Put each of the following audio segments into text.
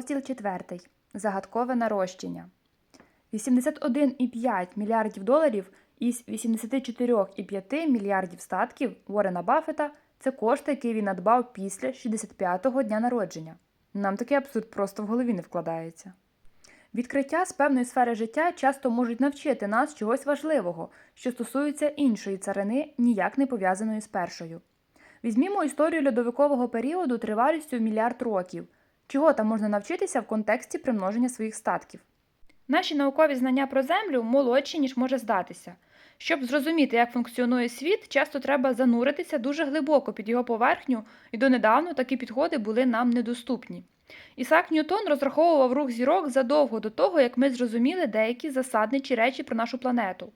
Розділ 4. Загадкове нарощення. 81,5 мільярдів доларів із 84,5 мільярдів статків Уоррена Баффета – це кошти, які він надбав після 65-го дня народження. Нам такий абсурд просто в голові не вкладається. Відкриття з певної сфери життя часто можуть навчити нас чогось важливого, що стосується іншої царини, ніяк не пов'язаної з першою. Візьмімо історію льодовикового періоду тривалістю в мільярд років. Чого там можна навчитися в контексті примноження своїх статків? Наші наукові знання про Землю молодші, ніж може здатися. Щоб зрозуміти, як функціонує світ, часто треба зануритися дуже глибоко під його поверхню, і донедавна такі підходи були нам недоступні. Ісаак Ньютон розраховував рух зірок задовго до того, як ми зрозуміли деякі засадничі речі про нашу планету.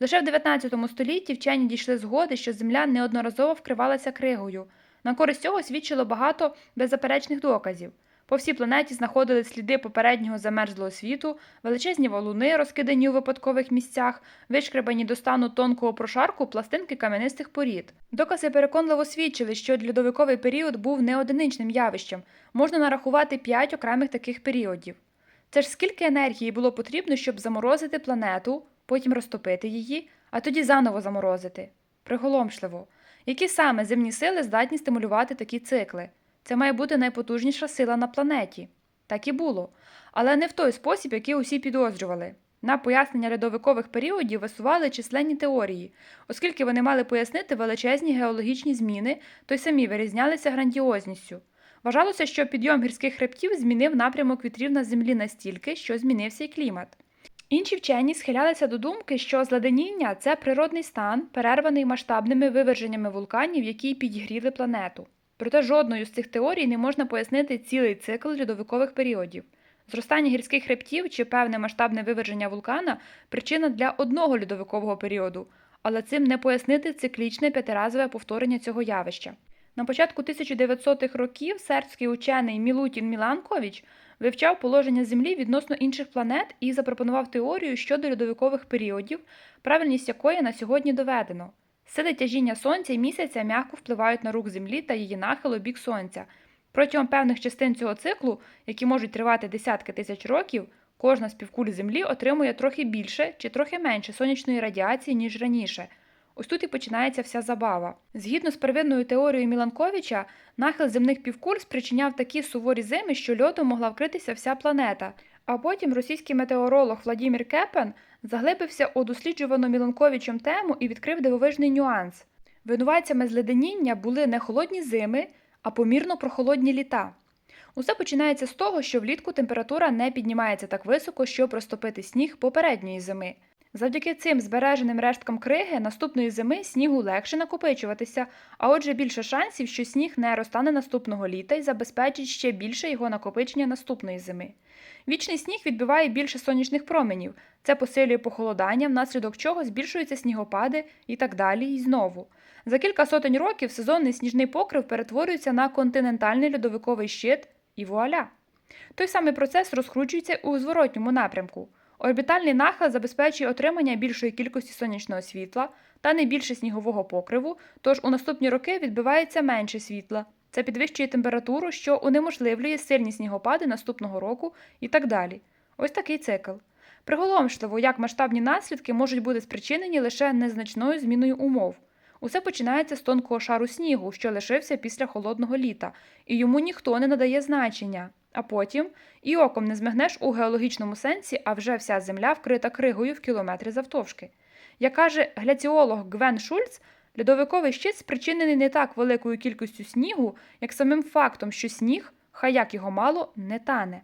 Лише в 19 столітті вчені дійшли згоди, що Земля неодноразово вкривалася кригою. На користь цього свідчило багато беззаперечних доказів. По всій планеті знаходили сліди попереднього замерзлого світу, величезні валуни, розкидані у випадкових місцях, вишкребані до стану тонкого прошарку пластинки кам'янистих порід. Докази переконливо свідчили, що льодовиковий період був не одиничним явищем, можна нарахувати п'ять окремих таких періодів. Це ж скільки енергії було потрібно, щоб заморозити планету, потім розтопити її, а тоді заново заморозити. Приголомшливо. Які саме земні сили здатні стимулювати такі цикли? Це має бути найпотужніша сила на планеті. Так і було. Але не в той спосіб, який усі підозрювали. На пояснення льодовикових періодів висували численні теорії, оскільки вони мали пояснити величезні геологічні зміни, то й самі вирізнялися грандіозністю. Вважалося, що підйом гірських хребтів змінив напрямок вітрів на землі настільки, що змінився й клімат. Інші вчені схилялися до думки, що зледеніння це природний стан, перерваний масштабними виверженнями вулканів, які підігріли планету. Проте жодною з цих теорій не можна пояснити цілий цикл льодовикових періодів. Зростання гірських хребтів чи певне масштабне виверження вулкана причина для одного льодовикового періоду, але цим не пояснити циклічне п'ятиразове повторення цього явища. На початку 1900-х років сербський учений Мілутін Міланкович вивчав положення Землі відносно інших планет і запропонував теорію щодо льодовикових періодів, правильність якої на сьогодні доведено. Сили тяжіння сонця і місяця м'яко впливають на рух Землі та її нахил у бік сонця. Протягом певних частин цього циклу, які можуть тривати десятки тисяч років, кожна з півкуль Землі отримує трохи більше чи трохи менше сонячної радіації, ніж раніше. Ось тут і починається вся забава. Згідно з первинною теорією Міланковича, нахил земних півкуль спричиняв такі суворі зими, що льодом могла вкритися вся планета. А потім російський метеоролог Владімір Кепен заглибився у досліджувану Міланковичем тему і відкрив дивовижний нюанс. Винуватцями зледеніння були не холодні зими, а помірно прохолодні літа. Усе починається з того, що влітку температура не піднімається так високо, щоб розтопити сніг попередньої зими. Завдяки цим збереженим решткам криги наступної зими снігу легше накопичуватися, а отже більше шансів, що сніг не розтане наступного літа і забезпечить ще більше його накопичення наступної зими. Вічний сніг відбиває більше сонячних променів, це посилює похолодання, внаслідок чого збільшуються снігопади і так далі, і знову. За кілька сотень років сезонний сніжний покрив перетворюється на континентальний льодовиковий щит і вуаля. Той самий процес розкручується у зворотньому напрямку. Орбітальний нахил забезпечує отримання більшої кількості сонячного світла та не більше снігового покриву, тож у наступні роки відбивається менше світла. Це підвищує температуру, що унеможливлює сильні снігопади наступного року і так далі. Ось такий цикл. Приголомшливо, як масштабні наслідки можуть бути спричинені лише незначною зміною умов. Усе починається з тонкого шару снігу, що лишився після холодного літа, і йому ніхто не надає значення. А потім і оком не змигнеш у геологічному сенсі, а вже вся земля вкрита кригою в кілометри завтовшки. Як каже гляціолог Гвен Шульц, льодовиковий щит спричинений не так великою кількістю снігу, як самим фактом, що сніг, хай як його мало, не тане.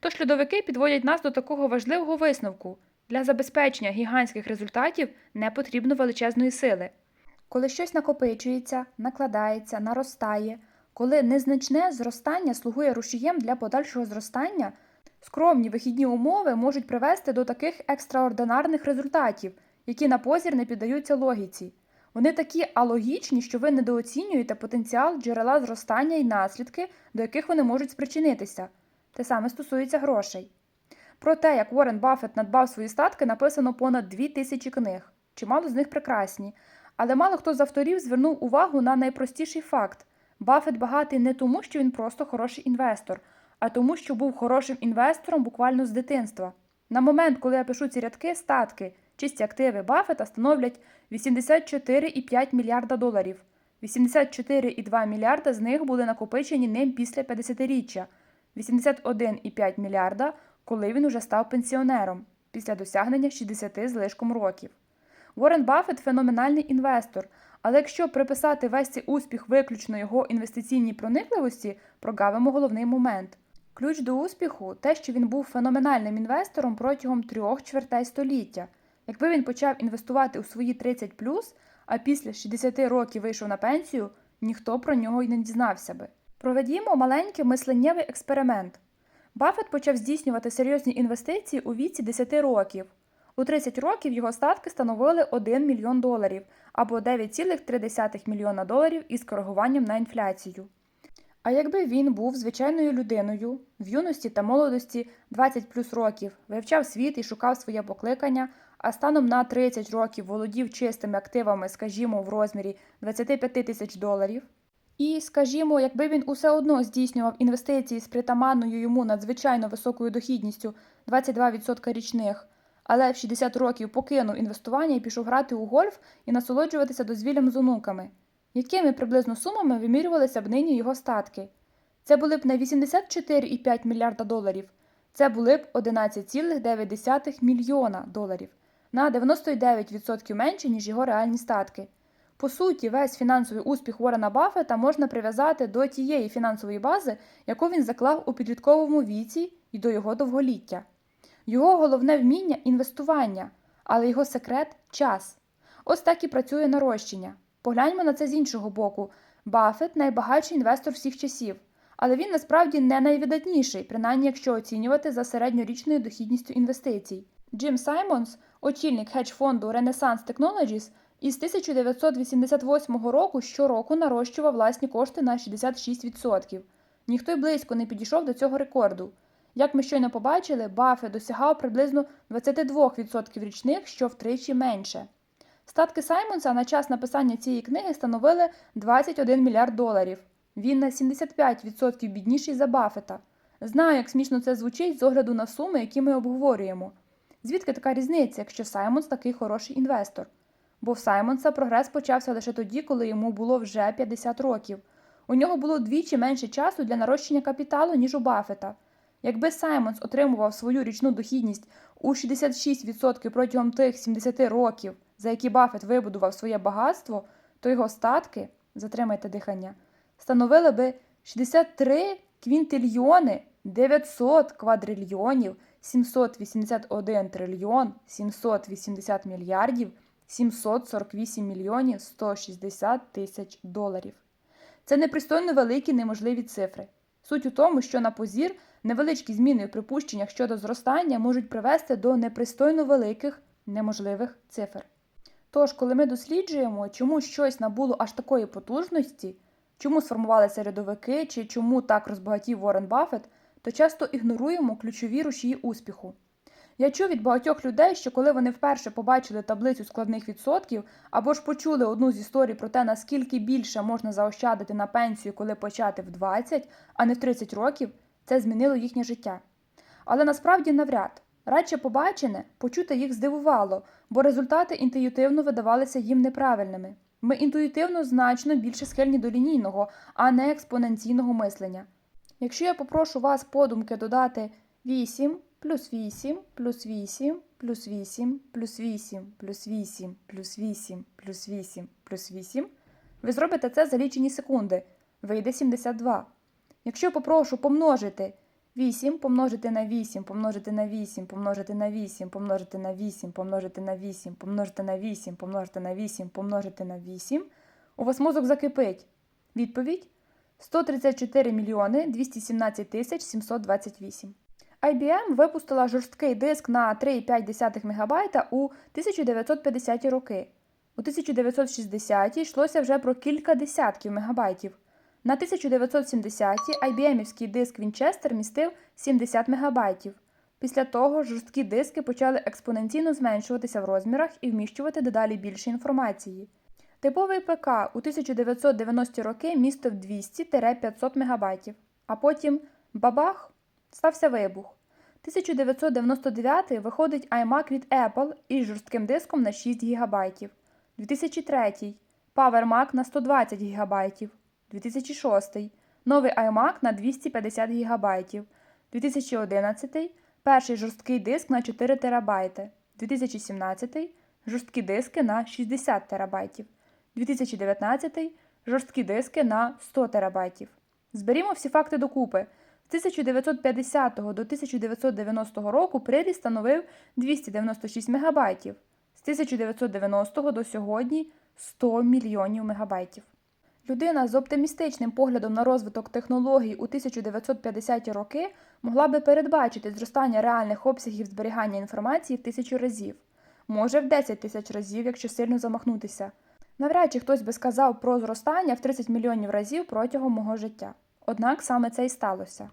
Тож льодовики підводять нас до такого важливого висновку для забезпечення гігантських результатів не потрібно величезної сили. Коли щось накопичується, накладається, наростає, коли незначне зростання слугує рушієм для подальшого зростання, скромні вихідні умови можуть привести до таких екстраординарних результатів, які на позір не піддаються логіці. Вони такі алогічні, що ви недооцінюєте потенціал джерела зростання і наслідки, до яких вони можуть спричинитися. Те саме стосується грошей. Про те, як Уоррен Баффет надбав свої статки, написано понад дві тисячі книг. Чимало з них прекрасні. Але мало хто з авторів звернув увагу на найпростіший факт: Баффет багатий не тому, що він просто хороший інвестор, а тому, що був хорошим інвестором буквально з дитинства. На момент, коли я пишу ці рядки, статки, чисті активи Баффета становлять 84,5 мільярда доларів. 84,2 мільярда з них були накопичені ним після 50-річчя, 81,5 мільярда, коли він уже став пенсіонером, після досягнення 60 з лишком років. Уоррен Баффет – феноменальний інвестор, але якщо приписати весь цей успіх виключно його інвестиційній проникливості, прогавимо головний момент. Ключ до успіху те, що він був феноменальним інвестором протягом трьох чвертей століття. Якби він почав інвестувати у свої 30 а після 60 років вийшов на пенсію, ніхто про нього й не дізнався би. Проведімо маленький мисленнєвий експеримент. Баффет почав здійснювати серйозні інвестиції у віці 10 років. У 30 років його статки становили 1 мільйон доларів або 9,3 мільйона доларів із коригуванням на інфляцію. А якби він був звичайною людиною в юності та молодості 20 плюс років, вивчав світ і шукав своє покликання, а станом на 30 років володів чистими активами, скажімо, в розмірі 25 тисяч доларів. І, скажімо, якби він усе одно здійснював інвестиції з притаманною йому надзвичайно високою дохідністю 22% річних, але в 60 років покинув інвестування і пішов грати у гольф і насолоджуватися дозвіллям з онуками, якими приблизно сумами вимірювалися б нині його статки? Це були б не 84,5 мільярда доларів, це були б 11,9 мільйона доларів на 99% менше, ніж його реальні статки. По суті, весь фінансовий успіх Уоррена Баффета можна прив'язати до тієї фінансової бази, яку він заклав у підлітковому віці і до його довголіття. Його головне вміння інвестування, але його секрет час. Ось так і працює нарощення. Погляньмо на це з іншого боку. Баффет – найбагатший інвестор всіх часів, але він насправді не найвидатніший, принаймні якщо оцінювати за середньорічною дохідністю інвестицій. Джим Саймонс, очільник хедж-фонду Renaissance Technologies, із 1988 року щороку нарощував власні кошти на 66%. Ніхто й близько не підійшов до цього рекорду. Як ми щойно побачили, Баффет досягав приблизно 22% річних, що втричі менше. Статки Саймонса на час написання цієї книги становили 21 мільярд доларів. Він на 75% бідніший за Баффета. Знаю, як смішно це звучить з огляду на суми, які ми обговорюємо. Звідки така різниця, якщо Саймонс такий хороший інвестор? Бо в Саймонса прогрес почався лише тоді, коли йому було вже 50 років. У нього було двічі менше часу для нарощення капіталу, ніж у Баффета. Якби Саймонс отримував свою річну дохідність у 66% протягом тих 70 років, за які Баффет вибудував своє багатство, то його статки, затримайте дихання, становили би 63 квінтильйони 900 квадрильйонів 781 трильйон 780 мільярдів 748 мільйонів 160 тисяч доларів. Це непристойно великі неможливі цифри. Суть у тому, що на позір невеличкі зміни у припущеннях щодо зростання можуть привести до непристойно великих неможливих цифр. Тож, коли ми досліджуємо, чому щось набуло аж такої потужності, чому сформувалися рядовики чи чому так розбагатів Уоррен Баффет, то часто ігноруємо ключові рушії успіху. Я чув від багатьох людей, що коли вони вперше побачили таблицю складних відсотків або ж почули одну з історій про те, наскільки більше можна заощадити на пенсію, коли почати в 20, а не в 30 років, це змінило їхнє життя. Але насправді навряд. Радше побачене, почуте їх здивувало, бо результати інтуїтивно видавалися їм неправильними. Ми інтуїтивно значно більше схильні до лінійного, а не експоненційного мислення. Якщо я попрошу вас подумки додати 8 плюс 8 плюс 8 плюс 8 плюс 8 плюс 8 плюс 8 плюс 8 плюс 8, ви зробите це за лічені секунди. Вийде 72. Якщо попрошу помножити 8 помножити на 8, помножити на 8, помножити на 8, помножити на 8, помножити на 8, помножити на 8, помножити на 8, помножити на 8, у вас мозок закипить. Відповідь 134 мільйони 217 тисяч 728. IBM випустила жорсткий диск на 3,5 МБ у 1950 ті роки. У 1960-ті йшлося вже про кілька десятків мегабайтів. На 1970-ті IBM-івський диск Вінчестер містив 70 МБ. Після того жорсткі диски почали експоненційно зменшуватися в розмірах і вміщувати дедалі більше інформації. Типовий ПК у 1990-ті роки містив 200-500 МБ, а потім Бабах! Стався вибух. 1999 виходить iMac від Apple із жорстким диском на 6 ГБ. 2003 Power Mac на 120 ГБ. 2006 новий iMac на 250 ГБ. 2011 перший жорсткий диск на 4 ТБ. 2017 жорсткі диски на 60 ТБ. 2019 жорсткі диски на 100 ТБ. Зберімо всі факти докупи. З 1950 до 1990 року приріст становив 296 МБ. З 1990 до сьогодні 100 мільйонів мегабайтів. Людина з оптимістичним поглядом на розвиток технологій у 1950-ті роки могла би передбачити зростання реальних обсягів зберігання інформації в тисячу разів, може в 10 тисяч разів, якщо сильно замахнутися. Навряд чи хтось би сказав про зростання в 30 мільйонів разів протягом мого життя. Однак саме це і сталося.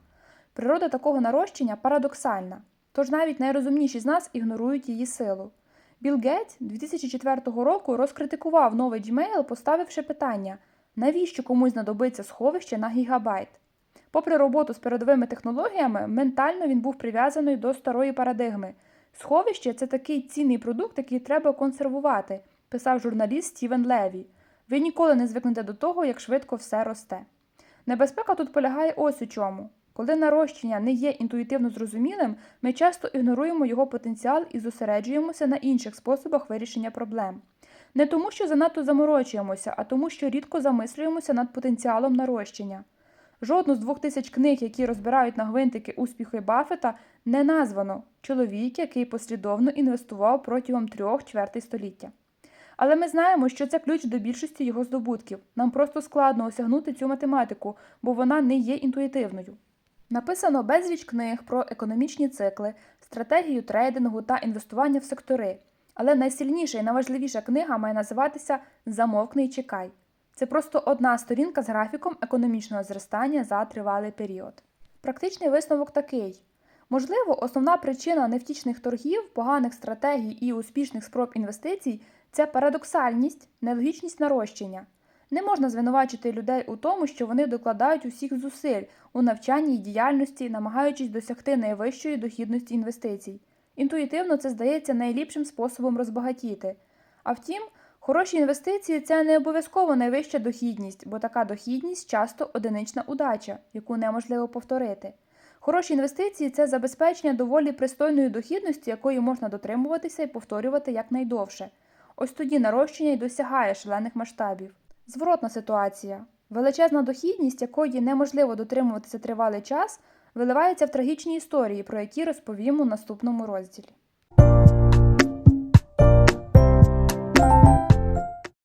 Природа такого нарощення парадоксальна, тож навіть найрозумніші з нас ігнорують її силу. Білл Гейтс 2004 року розкритикував новий Gmail, поставивши питання, навіщо комусь знадобиться сховище на гігабайт. Попри роботу з передовими технологіями, ментально він був прив'язаний до старої парадигми. Сховище це такий цінний продукт, який треба консервувати, писав журналіст Стівен Леві. Ви ніколи не звикнете до того, як швидко все росте. Небезпека тут полягає ось у чому. Коли нарощення не є інтуїтивно зрозумілим, ми часто ігноруємо його потенціал і зосереджуємося на інших способах вирішення проблем. Не тому, що занадто заморочуємося, а тому, що рідко замислюємося над потенціалом нарощення. Жодну з двох тисяч книг, які розбирають на гвинтики успіхи Баффета, не названо чоловік, який послідовно інвестував протягом трьох чвертей століття. Але ми знаємо, що це ключ до більшості його здобутків. Нам просто складно осягнути цю математику, бо вона не є інтуїтивною. Написано безліч книг про економічні цикли, стратегію трейдингу та інвестування в сектори. Але найсильніша і найважливіша книга має називатися Замовкни і чекай. Це просто одна сторінка з графіком економічного зростання за тривалий період. Практичний висновок такий: можливо, основна причина невтічних торгів, поганих стратегій і успішних спроб інвестицій це парадоксальність, нелогічність нарощення. Не можна звинувачити людей у тому, що вони докладають усіх зусиль у навчанні і діяльності, намагаючись досягти найвищої дохідності інвестицій. Інтуїтивно це здається найліпшим способом розбагатіти. А втім, хороші інвестиції це не обов'язково найвища дохідність, бо така дохідність часто одинична удача, яку неможливо повторити. Хороші інвестиції це забезпечення доволі пристойної дохідності, якої можна дотримуватися і повторювати якнайдовше. Ось тоді нарощення й досягає шалених масштабів. Зворотна ситуація. Величезна дохідність, якої неможливо дотримуватися тривалий час, виливається в трагічні історії, про які розповім у наступному розділі.